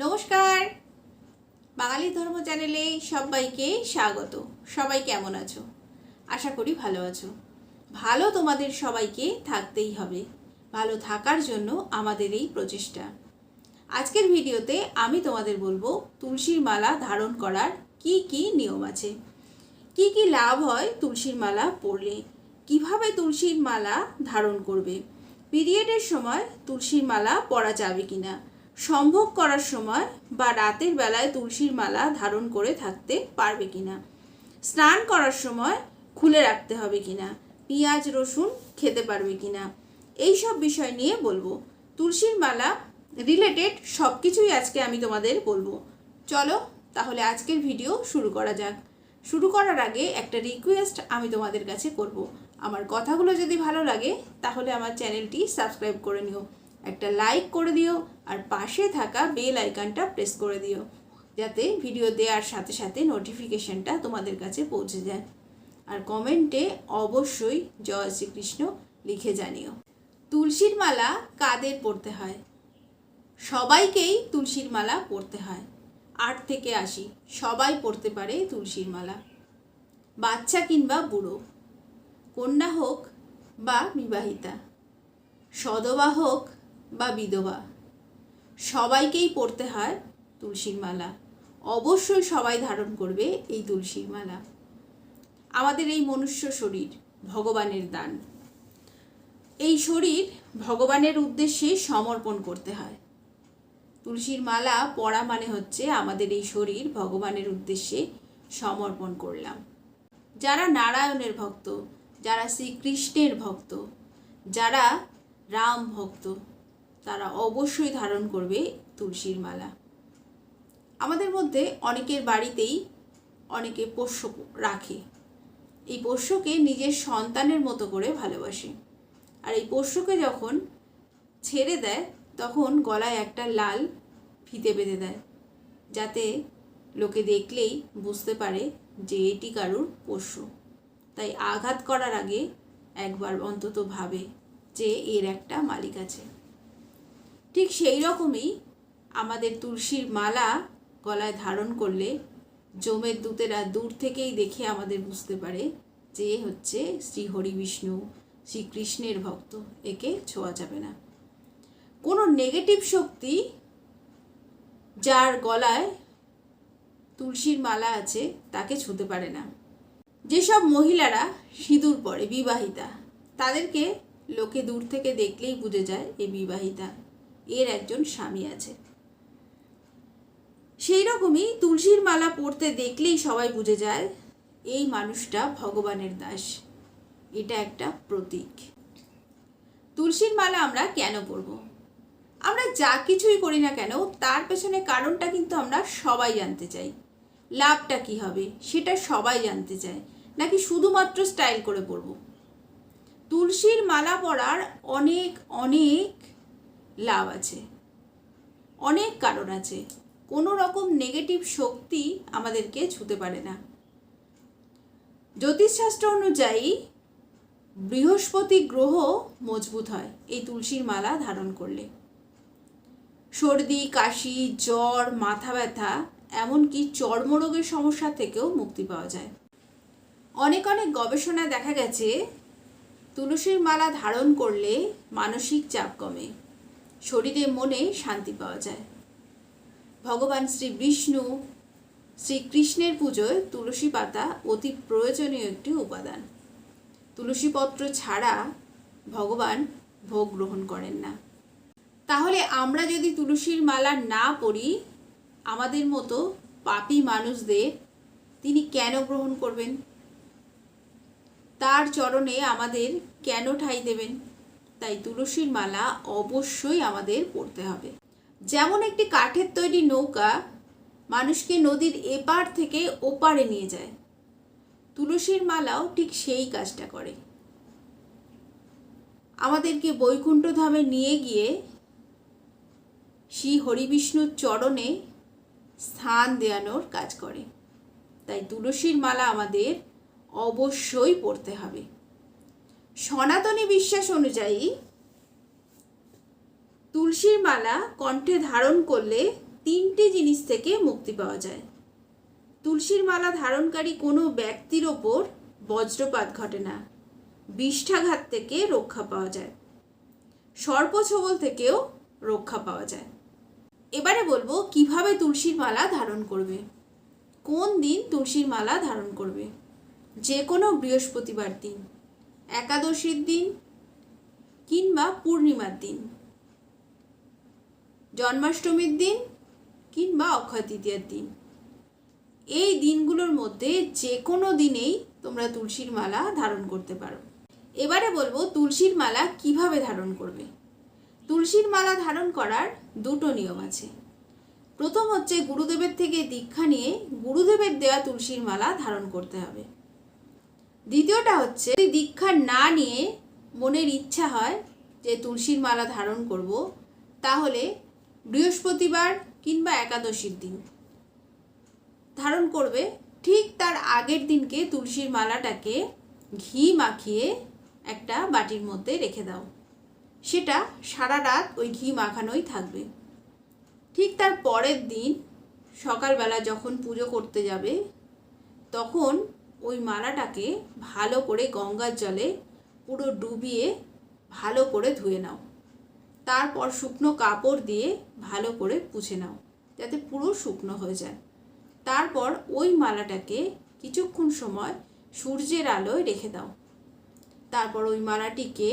নমস্কার। বাঙালি ধর্ম চ্যানেলে সবাইকে স্বাগত। সবাই কেমন আছো? আশা করি ভালো আছো। ভালো তোমাদের সবাইকে থাকতেই হবে। ভালো থাকার জন্য আমাদের এই প্রচেষ্টা। আজকের ভিডিওতে আমি তোমাদের বলব, তুলসীর মালা ধারণ করার কি কি নিয়ম আছে? কি কি লাভ হয় তুলসীর মালা পরলে? কীভাবে তুলসীর মালা ধারণ করবে? পিরিয়ডের সময় তুলসীর মালা পরা যাবে কিনা? সম্ভোগ করার সময় বা রাতের বেলায় তুলসীর মালা ধারণ করে থাকতে পারবে কিনা? স্নান করার সময় খুলে রাখতে হবে কিনা? পেঁয়াজ, রসুন খেতে পারবে কিনা? এই সব বিষয় নিয়ে বলব। তুলসীর মালা রিলেটেড সব কিছুই আজকে আমি তোমাদের বলব। চলো তাহলে আজকের ভিডিও শুরু করা যাক। শুরু করার আগে একটা রিকোয়েস্ট আমি তোমাদের কাছে করব। আমার কথাগুলো যদি ভালো লাগে, তাহলে আমার চ্যানেলটি সাবস্ক্রাইব করে নিও। একটা লাইক করে দিও, আর পাশে থাকা বেল আইকনটা প্রেস করে দিও, যাতে ভিডিও দেওয়ার সাথে সাথে নোটিফিকেশনটা তোমাদের কাছে পৌঁছে যায়। আর কমেন্টে অবশ্যই জয় শ্রীকৃষ্ণ লিখে জানিও। তুলসীর মালা কাদের পড়তে হয়? সবাইকেই তুলসীর মালা পড়তে হয়। আট থেকে আশি, সবাই পড়তে পারে তুলসীর মালা। বাচ্চা কিংবা বুড়ো, কন্যা হোক বা বিবাহিতা, সদবা হোক বা বিধবা। সবাইকেই পড়তে হয় তুলসীর মালা অবশ্যই সবাই ধারণ করবে এই তুলসীর মালা আমাদের এই মনুষ্য শরীর, ভগবানের দান। এই শরীর ভগবানের উদ্দেশ্যে সমর্পণ করতে হয়। তুলসীর মালা পড়া মানে হচ্ছে আমাদের এই শরীর ভগবানের উদ্দেশ্যে সমর্পণ করলাম। যারা নারায়ণের ভক্ত, যারা শ্রীকৃষ্ণের ভক্ত, যারা রাম ভক্ত তারা অবশ্যই ধারণ করবে তুলসীর মালা। আমাদের মধ্যে অনেকের বাড়িতেই অনেকে পোষ্য রাখে। এই পোষ্যকে নিজের সন্তানের মতো করে ভালোবাসে। আর এই পোষ্যকে যখন ছেড়ে দেয়, তখন গলায় একটা লাল ফিতে বেঁধে দেয়, যাতে লোকে দেখলেই বুঝতে পারে যে এটি কারুর পোষ্য। তাই আঘাত করার আগে একবার অন্তত ভাবে যে এর একটা মালিক আছে। ঠিক সেই রকমই আমাদের তুলসীর মালা গলায় ধারণ করলে জমের দূতেরা দূর থেকেই দেখে আমাদের বুঝতে পারে যে হচ্ছে শ্রী হরি বিষ্ণু শ্রীকৃষ্ণের ভক্ত, একে ছোঁয়া যাবে না। কোনো নেগেটিভ শক্তি যার গলায় তুলসীর মালা আছে, তাকে ছুঁতে পারে না। যেসব মহিলারা সিঁদুর পরে, বিবাহিতা, তাদেরকে লোকে দূর থেকে দেখলেই বুঝে যায় এ বিবাহিতা। এর একজন স্বামী আছে। সেই রকমই তুলসীর মালা পড়তে দেখলেই সবাই বুঝে যায়, এই মানুষটা ভগবানের দাস। এটা একটা প্রতীক। তুলসীর মালা আমরা কেন পরব? আমরা যা কিছুই করি না কেন, তার পেছনে কারণটা কিন্তু আমরা সবাই জানতে চাই। লাভটা কি হবে, সেটা সবাই জানতে চায়, নাকি শুধুমাত্র স্টাইল করে পরব? তুলসীর মালা পরার অনেক অনেক লাভ আছে। অনেক কারণ আছে। কোনো রকম নেগেটিভ শক্তি আমাদেরকে ছুতে পারে না। জ্যোতিষশাস্ত্র অনুযায়ী বৃহস্পতি গ্রহ মজবুত হয়, এই তুলসীর মালা ধারণ করলে। সর্দি, কাশি, জ্বর, মাথা ব্যথা, এমনকি চর্মরোগের সমস্যা থেকেও মুক্তি পাওয়া যায়। অনেক অনেক গবেষণায় দেখা গেছে, তুলসীর মালা ধারণ করলে মানসিক চাপ কমে। শরীরে মনে শান্তি পাওয়া যায়। ভগবান শ্রী বিষ্ণু শ্রীকৃষ্ণের পুজোয় তুলসী পাতা অতি প্রয়োজনীয় একটি উপাদান। তুলসী পত্র ছাড়া ভগবান ভোগ গ্রহণ করেন না। তাহলে আমরা যদি তুলসীর মালা না পড়ি আমাদের মতো পাপী মানুষদের তিনি কেন গ্রহণ করবেন? তার চরণে আমাদের কেন ঠাই দেবেন? তাই তুলসীর মালা অবশ্যই আমাদের পড়তে হবে। যেমন একটি কাঠের তৈরি নৌকা মানুষকে নদীর এপার থেকে ওপারে নিয়ে যায়। তুলসীর মালাও ঠিক সেই কাজটা করে। আমাদেরকে বৈকুণ্ঠ ধামে নিয়ে গিয়ে শ্রী হরিবিষ্ণুর চরণে স্থান দেয়ানোর কাজ করে। তাই তুলসীর মালা আমাদের অবশ্যই পড়তে হবে। সনাতনী বিশ্বাস অনুযায়ী তুলসীর মালা কণ্ঠে ধারণ করলে তিনটি জিনিস থেকে মুক্তি পাওয়া যায়। তুলসীর মালা ধারণকারী কোনো ব্যক্তির ওপর বজ্রপাত ঘটে না। বিষ্ঠাঘাত থেকে রক্ষা পাওয়া যায়। সর্পছোবল থেকেও রক্ষা পাওয়া যায়। এবারে বলব কীভাবে তুলসীর মালা ধারণ করবে। কোন দিন তুলসীর মালা ধারণ করবে? যে কোনো বৃহস্পতিবার দিন। একাদশীর দিন কিংবা পূর্ণিমার দিন, জন্মাষ্টমীর দিন কিংবা অক্ষয় তৃতীয়ার দিন। এই দিনগুলোর মধ্যে যে কোনো দিনেই তোমরা তুলসীর মালা ধারণ করতে পারো। এবারে বলব তুলসীর মালা কীভাবে ধারণ করবে। তুলসীর মালা ধারণ করার দুটো নিয়ম আছে। প্রথম হচ্ছে গুরুদেবের থেকে দীক্ষা নিয়ে গুরুদেবের দেওয়া তুলসীর মালা ধারণ করতে হবে। দ্বিতীয়টা হচ্ছে দীক্ষা না নিয়ে মনের ইচ্ছা হয় যে তুলসীর মালা ধারণ করব, তাহলে বৃহস্পতিবার কিংবা একাদশীর দিন ধারণ করবে। ঠিক তার আগের দিনকে তুলসীর মালাটাকে ঘি মাখিয়ে একটা বাটির মধ্যে রেখে দাও। সেটা সারা রাত ওই ঘি মাখানোই থাকবে। ঠিক তার পরের দিন সকালবেলা যখন পুজো করতে যাবে, তখন ওই মালাটাকে ভালো করে গঙ্গার জলে পুরো ডুবিয়ে ভালো করে ধুয়ে নাও। তারপর শুকনো কাপড় দিয়ে ভালো করে পুছে নাও, যাতে পুরো শুকনো হয়ে যায়। তারপর ওই মালাটাকে কিছুক্ষণ সময় সূর্যের আলোয় রেখে দাও। তারপর ওই মালাটিকে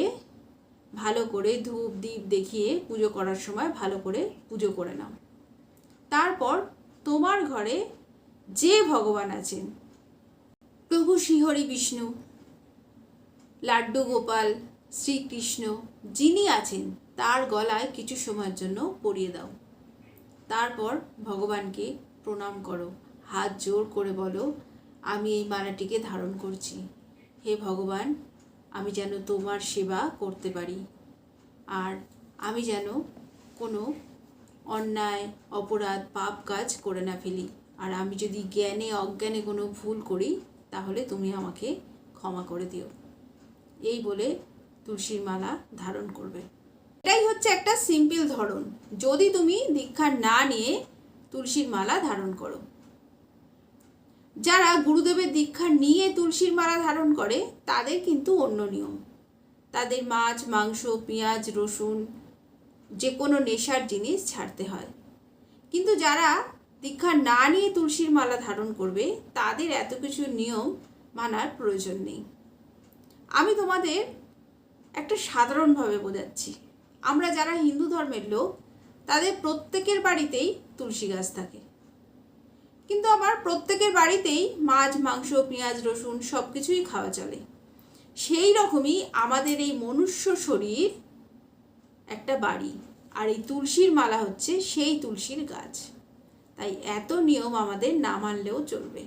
ভালো করে ধূপ দ্বীপ দেখিয়ে পুজো করার সময় ভালো করে পুজো করে নাও। তারপর তোমার ঘরে যে ভগবান আছেন প্রভু শ্রীহরি বিষ্ণু, লাড্ডু গোপাল শ্রীকৃষ্ণ যিনি আছেন, তার গলায় কিছু সময়ের জন্য পরিয়ে দাও। তারপর ভগবানকে প্রণাম করো। হাত জোর করে বলো, আমি এই মালাটিকে ধারণ করছি। হে ভগবান, আমি যেন তোমার সেবা করতে পারি। আর আমি যেন কোনো অন্যায়, অপরাধ, পাপ কাজ করে না ফেলি। আর আমি যদি জ্ঞানে, অজ্ঞানে কোনো ভুল করি তাহলে তুমি আমাকে ক্ষমা করে দিও। এই বলে তুলসীর মালা ধারণ করবে। এটাই হচ্ছে একটা সিম্পল ধরন। যদি তুমি দীক্ষা না নিয়ে তুলসীর মালা ধারণ করো। যারা গুরুদেবের দীক্ষা নিয়ে তুলসীর মালা ধারণ করে, তাদের কিন্তু অন্য নিয়ম। তাদের মাছ, মাংস, পেঁয়াজ, রসুন যে কোনো নেশার জিনিস ছাড়তে হয়। কিন্তু যারা দীক্ষা না নিয়ে তুলসীর মালা ধারণ করবে, তাদের এত কিছু নিয়ম মানার প্রয়োজন নেই। আমি তোমাদের একটা সাধারণভাবে বোঝাচ্ছি। আমরা যারা হিন্দু ধর্মের লোক, তাদের প্রত্যেকের বাড়িতেই তুলসী গাছ থাকে। কিন্তু আমার প্রত্যেকের বাড়িতেই মাছ, মাংস, পেঁয়াজ, রসুন সব কিছুই খাওয়া চলে। সেই রকমই আমাদের এই মনুষ্য শরীর একটা বাড়ি, আর এই তুলসীর মালা হচ্ছে সেই তুলসীর গাছ। তাই এত নিয়ম আমাদের না মানলেও চলবে।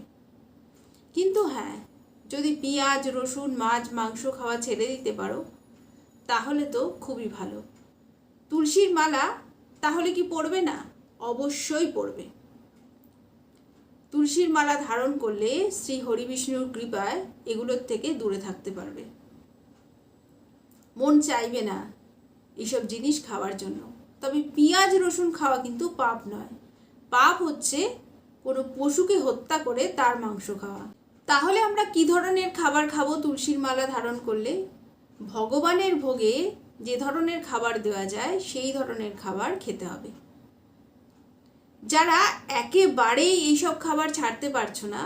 কিন্তু হ্যাঁ যদি পেঁয়াজ, রসুন, মাছ, মাংস খাওয়া ছেড়ে দিতে পারো, তাহলে তো খুবই ভালো। তুলসীর মালা তাহলে কি পড়বে না? অবশ্যই পড়বে। তুলসীর মালা ধারণ করলে শ্রী হরিবিষ্ণুর কৃপায় এগুলোর থেকে দূরে থাকতে পারবে। মন চাইবে না এইসব জিনিস খাওয়ার জন্য। তবে পেঁয়াজ, রসুন খাওয়া কিন্তু পাপ নয়। পাপ হচ্ছে কোনো পশুকে হত্যা করে তার মাংস খাওয়া। তাহলে আমরা কি ধরনের খাবার খাব তুলসীর মালা ধারণ করলে? ভগবানের ভোগে যে ধরনের খাবার দেওয়া যায়, সেই ধরনের খাবার খেতে হবে। যারা একেবারেই এইসব খাবার ছাড়তে পারছ না,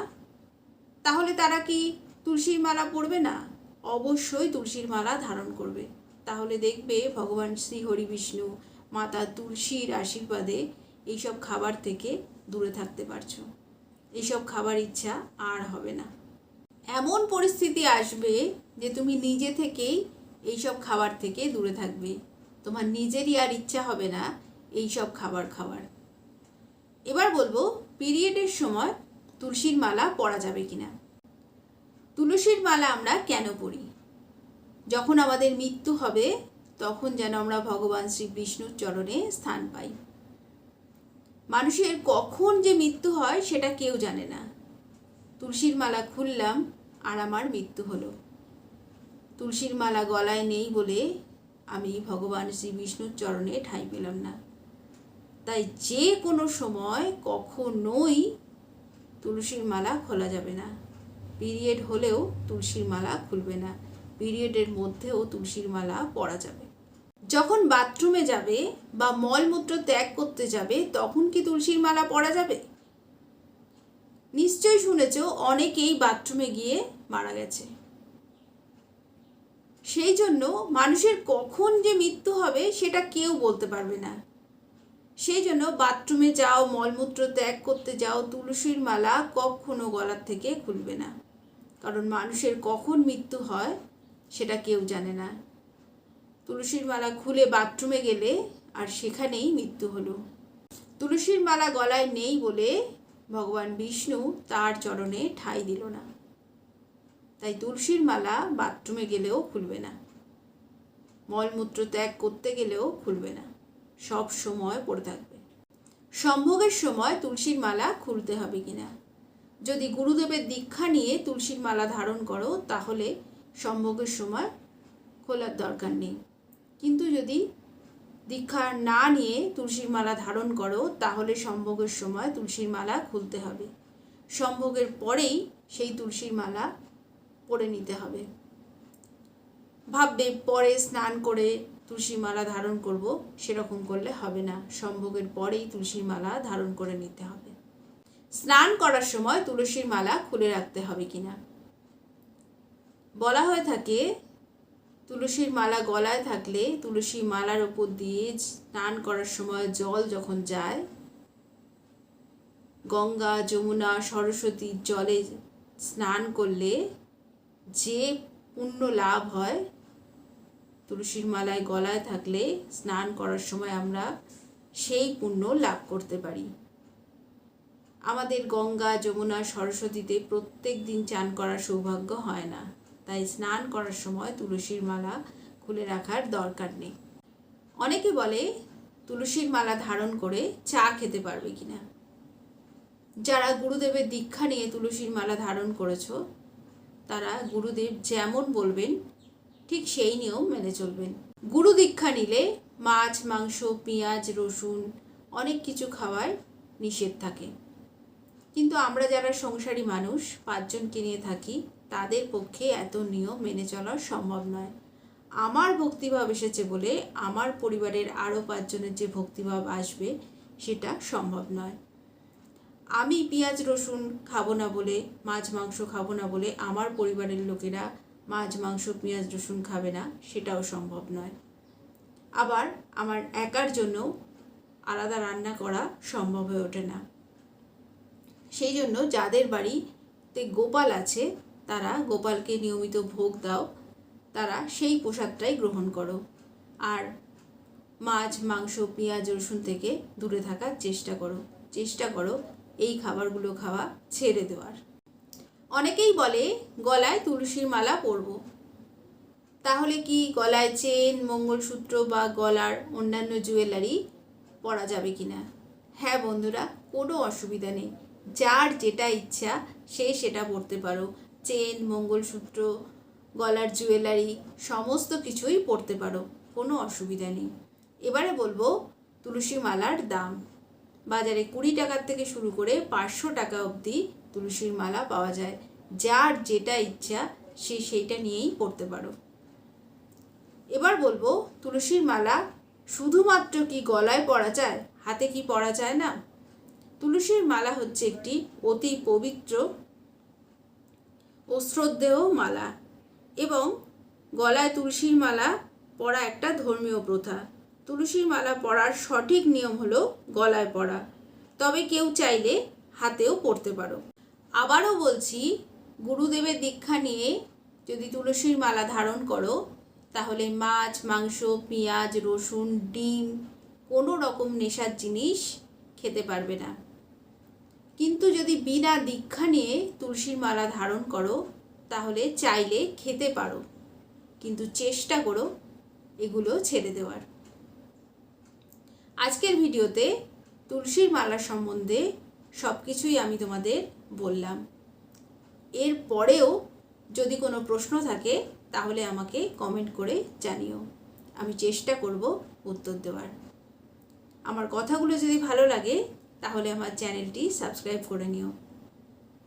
তাহলে তারা কি তুলসীর মালা পরবে না? অবশ্যই তুলসীর মালা ধারণ করবে। তাহলে দেখবে ভগবান শ্রী হরি বিষ্ণু মাতা তুলসীর আশীর্বাদে এইসব খাবার থেকে দূরে থাকতে পারছ। এইসব খাবার ইচ্ছা আর হবে না। এমন পরিস্থিতি আসবে যে তুমি নিজে থেকেই এইসব খাবার থেকে দূরে থাকবে। তোমার নিজেরই আর ইচ্ছা হবে না এইসব খাবার খাওয়ার। এবার বলব পিরিয়ডের সময় তুলসীর মালা পরা যাবে কিনা। তুলসীর মালা আমরা কেন পড়ি যখন আমাদের মৃত্যু হবে, তখন যেন আমরা ভগবান শ্রী বিষ্ণুর চরণে স্থান পাই। মানুষের কখন যে মৃত্যু হয় সেটা কেউ জানে না। তুলসীর মালা খুললাম আর আমার মৃত্যু হলো। তুলসীর মালা গলায় নেই বলে আমি ভগবান শ্রী বিষ্ণুর চরণে ঠাঁই পেলাম না। তাই যে কোনো সময় কখনোই তুলসীর মালা খোলা যাবে না। পিরিয়ড হলেও তুলসীর মালা খুলবে না। পিরিয়ডের মধ্যেও তুলসীর মালা পরা যাবে। যখন বাথরুমে যাবে বা মলমূত্র ত্যাগ করতে যাবে, তখন কি তুলসীর মালা পরা যাবে? নিশ্চয়ই শুনেছ, অনেকেই বাথরুমে গিয়ে মারা গেছে। সেই জন্য মানুষের কখন যে মৃত্যু হবে, সেটা কেউ বলতে পারবে না। সেই জন্য বাথরুমে যাও মলমূত্র ত্যাগ করতে যাও, তুলসীর মালা কখনো গলার থেকে খুলবে না। কারণ মানুষের কখন মৃত্যু হয়, সেটা কেউ জানে না। তুলসীর মালা খুলে বাথরুমে গেলে আর সেখানেই মৃত্যু হলো। তুলসীর মালা গলায় নেই বলে ভগবান বিষ্ণু তার চরণে ঠাঁই দিল না। তাই তুলসীর মালা বাথরুমে গেলেও খুলবে না। মলমূত্র ত্যাগ করতে গেলেও খুলবে না। সব সময় পড়ে থাকবে। সম্ভোগের সময় তুলসীর মালা খুলতে হবে কিনা? যদি গুরুদেবের দীক্ষা নিয়ে তুলসীর মালা ধারণ করো, তাহলে সম্ভোগের সময় খোলার দরকার নেই। কিন্তু যদি দীক্ষা না নিয়ে তুলসীর মালা ধারণ করো, তাহলে সম্ভোগের সময় তুলসীর মালা খুলতে হবে। সম্ভোগের পরেই সেই তুলসীর মালা পরে নিতে হবে। ভাববে, পরে স্নান করে তুলসী মালা ধারণ করব, সেরকম করলে হবে না। সম্ভোগের পরেই তুলসীর মালা ধারণ করে নিতে হবে। স্নান করার সময় তুলসীর মালা খুলে রাখতে হবে কিনা? বলা হয়ে থাকে তুলসীর মালা গলায় থাকলে তুলসী মালার ওপর দিয়ে স্নান করার সময় জল যখন যায়, গঙ্গা, যমুনা সরস্বতীর জলে স্নান করলে যে পুণ্য লাভ হয়, তুলসীর মালায় গলায় থাকলে স্নান করার সময় আমরা সেই পুণ্য লাভ করতে পারি। আমাদের গঙ্গা, যমুনা, সরস্বতীতে প্রত্যেক দিন চান করার সৌভাগ্য হয় না। তাই স্নান করার সময় তুলসীর মালা খুলে রাখার দরকার নেই। অনেকে বলে, তুলসীর মালা ধারণ করে চা খেতে পারবে কিনা? যারা গুরুদেবের দীক্ষা নিয়ে তুলসীর মালা ধারণ করেছ, তারা গুরুদেব যেমন বলবেন, ঠিক সেই নিয়ম মেনে চলবেন। গুরু দীক্ষা নিলে মাছ, মাংস, পেঁয়াজ, রসুন, অনেক কিছু খাওয়ার নিষেধ থাকে। কিন্তু আমরা যারা সংসারী মানুষ, পাঁচজনকে নিয়ে থাকি তাদের পক্ষে এত নিয়ম মেনে চলা সম্ভব নয়। আমার ভক্তিভাব এসেছে বলে আমার পরিবারের আরও পাঁচজনের যে ভক্তিভাব আসবে সেটা সম্ভব নয়। আমি পেঁয়াজ রসুন খাব না বলে, মাছ মাংস খাব না বলে আমার পরিবারের লোকেরা মাছ, মাংস, পেঁয়াজ, রসুন খাবে না, সেটাও সম্ভব নয়। আবার আমার একার জন্য আলাদা রান্না করা সম্ভব হয়ে ওঠে না। সেই জন্য যাদের বাড়িতে গোপাল আছে তারা গোপালকে নিয়মিত ভোগ দাও, তারা সেই প্রসাদটাই গ্রহণ করো। আর মাছ, মাংস, পেঁয়াজ, রসুন থেকে দূরে থাকার চেষ্টা করো। চেষ্টা করো এই খাবারগুলো খাওয়া ছেড়ে দেওয়ার। অনেকেই বলে, গলায় তুলসীর মালা পরব। তাহলে কি গলায় চেন, মঙ্গলসূত্র বা গলার অন্যান্য জুয়েলারি পরা যাবে কি না হ্যাঁ বন্ধুরা, কোনো অসুবিধা নেই। যার যেটা ইচ্ছা, সে সেটা পরতে পারো। চেন, মঙ্গলসূত্র, গলার জুয়েলারি, সমস্ত কিছুই পরতে পারো, কোনো অসুবিধা নেই। এবারে বলব তুলসী মালার দাম। বাজারে কুড়ি টাকার থেকে শুরু করে পাঁচশো টাকা অবধি তুলসীর মালা পাওয়া যায়। যার যেটা ইচ্ছা, সে সেইটা নিয়েই পড়তে পারো। এবার বলব তুলসীর মালা শুধুমাত্র কি গলায় পরা যায়, হাতে কি পরা যায় না? তুলসীর মালা হচ্ছে একটি অতি পবিত্র ও শ্রদ্ধেয় মালা এবং গলায় তুলসীর মালা পরা একটা ধর্মীয় প্রথা। তুলসীর মালা পরার সঠিক নিয়ম হলো গলায় পরা। তবে কেউ চাইলে হাতেও পরতে পারো। আবারও বলছি, গুরুদেবের দীক্ষা নিয়ে যদি তুলসীর মালা ধারণ করো, তাহলে মাছ, মাংস, পেঁয়াজ, রসুন, ডিম, কোনো রকম নেশার জিনিস খেতে পারবে না। কিন্তু যদি বিনা দীক্ষা নিয়ে তুলসীর মালা ধারণ করো, তাহলে চাইলে খেতে পারো। কিন্তু চেষ্টা করো এগুলো ছেড়ে দেওয়ার। আজকের ভিডিওতে তুলসীর মালা সম্বন্ধে সব কিছুই আমি তোমাদের বললাম। এর পরেও যদি কোনো প্রশ্ন থাকে, তাহলে আমাকে কমেন্ট করে জানিও। আমি চেষ্টা করব উত্তর দেওয়ার। আমার কথাগুলো যদি ভালো লাগে তাহলে আমার চ্যানেলটি সাবস্ক্রাইব করে নিও।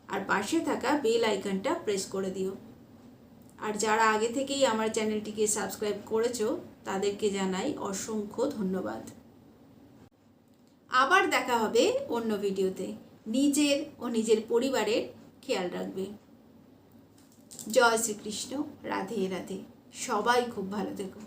আর পাশে থাকা বেল আইকনটা প্রেস করে দিও। আর যারা আগে থেকেই আমার চ্যানেলটিকে সাবস্ক্রাইব করেছ, তাদেরকে জানাই অসংখ্য ধন্যবাদ। আবার দেখা হবে অন্য ভিডিওতে। নিজের ও নিজের পরিবারের খেয়াল রাখবে। জয় শ্রীকৃষ্ণ। রাধে রাধে। সবাই খুব ভালো থেকো।